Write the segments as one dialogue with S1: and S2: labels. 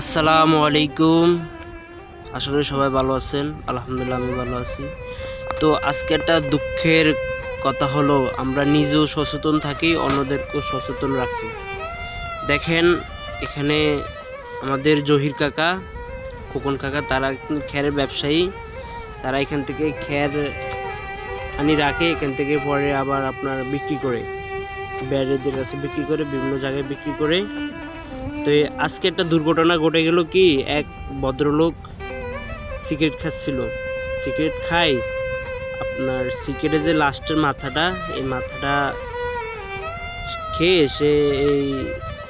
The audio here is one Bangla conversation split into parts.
S1: আসসালামু আলাইকুম। আশা করি সবাই ভালো আছেন। আলহামদুলিল্লাহ, আমি ভালো আছি। তো আজকে একটা দুঃখের কথা হলো, আমরা নিজেও সচেতন থাকি, অন্যদেরকেও সচেতন রাখি। দেখেন, এখানে আমাদের জহির কাকা, খোকন কাকা, তারা খ্যারের ব্যবসায়ী। তারা এখান থেকে খ্যার আনি রাখে, এখান থেকে পরে আবার আপনার বিক্রি করে ব্যারেদের কাছে বিক্রি করে, বিভিন্ন জায়গায় বিক্রি করে। তো আজকে একটা দুর্ঘটনা ঘটে গেল কি? এক ভদ্রলোক সিগারেট খাচ্ছিল। সিগারেট খাই আপনার সিগারেটের যে লাস্টের মাথাটা, এই মাথাটা খেয়ে সে এই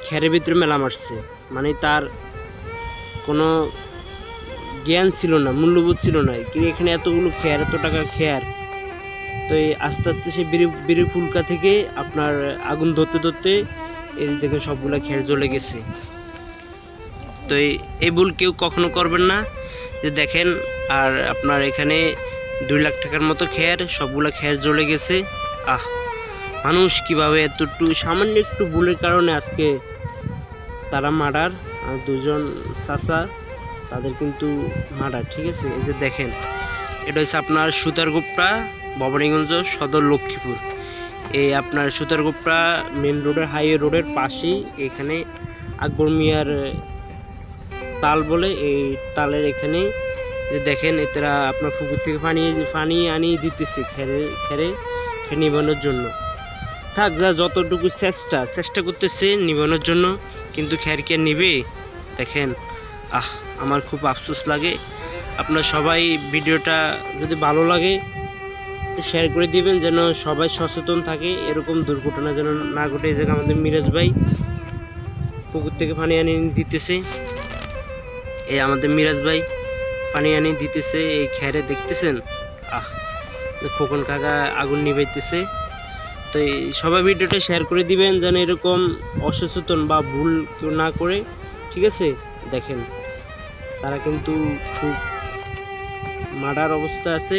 S1: খেরের ভিতরে মেলা মারছে। মানে তার কোনো জ্ঞান ছিল না, মূল্যবোধ ছিল না। কিন্তু এখানে এতগুলো খেয়ার, এত টাকা খেয়ার। তো এই আস্তে আস্তে সে বিড়ি বিড়ি ফুলকা থেকে আপনার আগুন ধরতে ধরতে এই দেখে সবগুলা খের জ্বলে গেছে। তো এই- ভুল কেউ কখনো করবেন না। যে দেখেন, আর আপনার এখানে দুই লাখ টাকার মতো খের, সবগুলা খের জ্বলে গেছে। আহ, মানুষ কীভাবে এতটু, সামান্য একটু ভুলের কারণে আজকে তারা মার্ডার দুজন চাচা তাদের কিন্তু মার্ডার ঠিক আছে? এই যে দেখেন, এটা হচ্ছে আপনার সুতারগুপ্তা ভবানীগঞ্জ সদর লক্ষ্মীপুর। এই আপনার সুতারগুপ্তা মেন রোডের হাইওয়ে রোডের পাশেই এখানে আকবর মিয়ার তাল বলে এই তালের এখানে যে দেখেন এরা আপনার পুকুর থেকে পানি পানি আনিয়ে দিতেছে খেরে খেরে নিবানোর জন্য। থাক, যা যতটুকু চেষ্টা চেষ্টা করতেছে নিবানোর জন্য, কিন্তু খের কে নিবে? দেখেন, আহ, আমার খুব আফসোস লাগে। আপনার সবাই ভিডিওটা যদি ভালো লাগে শেয়ার করে দিবেন যেন সবাই সচেতন থাকে, এরকম দুর্ঘটনা যেন না ঘটে। জায়গায় আমাদের মিরাজ ভাই পুকুর থেকে পানি আনি দিতেছে। এই আমাদের মিরাজ ভাই পানি আনি দিতেছে, এই খেরে দেখতেছেন? আহ খোকন কাকা আগুন নিবাইতেছে তো এই সবাই ভিডিওটা শেয়ার করে দিবেন যেন এরকম অসচেতন বা ভুল কেউ না করে, ঠিক আছে? দেখেন, তারা কিন্তু খুব মার্ডার অবস্থা আছে।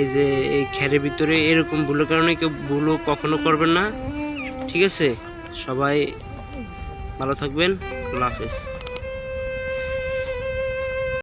S1: এই যে এই খ্যারের ভিতরে এরকম ভুলের কারণে কেউ ভুলও কখনো করবেন না। ঠিক আছে? সবাই ভালো থাকবেন। আল্লাহ হাফেজ।